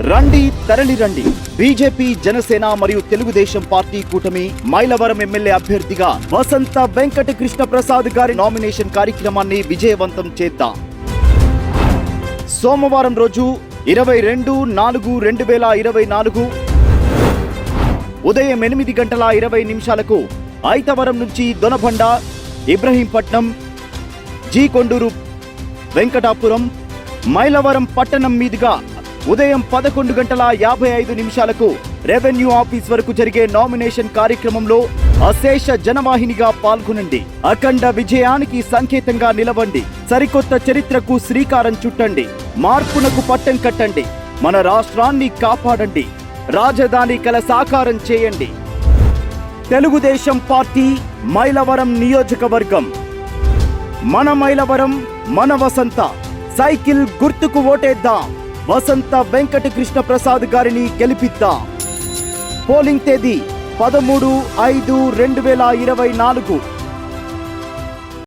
రండి తరలి రండి. బీజేపీ జనసేన మరియు తెలుగుదేశం పార్టీ కూటమి మైలవరం ఎమ్మెల్యే అభ్యర్థిగా వసంత వెంకట కృష్ణ ప్రసాద్ గారి నామినేషన్ కార్యక్రమాన్ని విజయవంతం చేద్దాం. సోమవారం రోజు ఇరవై రెండు నాలుగు రెండు వేల ఇరవై నాలుగు ఉదయం ఎనిమిది గంటల ఇరవై నిమిషాలకు ఐతవరం నుంచి దొనబండ ఇబ్రహీంపట్నం జీ కొండూరు వెంకటాపురం మైలవరం పట్టణం మీదుగా ఉదయం పదకొండు గంటల యాభై ఐదు నిమిషాలకు రెవెన్యూ ఆఫీస్ వరకు జరిగే నామినేషన్ కార్యక్రమంలో అశేష జనవాహినిగా పాల్గొనండి. అఖండ విజయానికి సంకేతంగా నిలవండి. సరికొత్త చరిత్రకు శ్రీకారం చుట్టండి. మార్పునకు పట్టం కట్టండి. మన రాష్ట్రాన్ని కాపాడండి. రాజధాని కల సాకారం చేయండి. తెలుగుదేశం పార్టీ మైలవరం నియోజకవర్గం. మన మైలవరం మన వసంత. సైకిల్ గుర్తుకు ఓటేద్దాం. వసంత వెంకట కృష్ణ ప్రసాద్ గారిని గెలిపిద్దాం. పోలింగ్ తేదీ పదమూడు ఐదు రెండు వేల ఇరవై నాలుగు.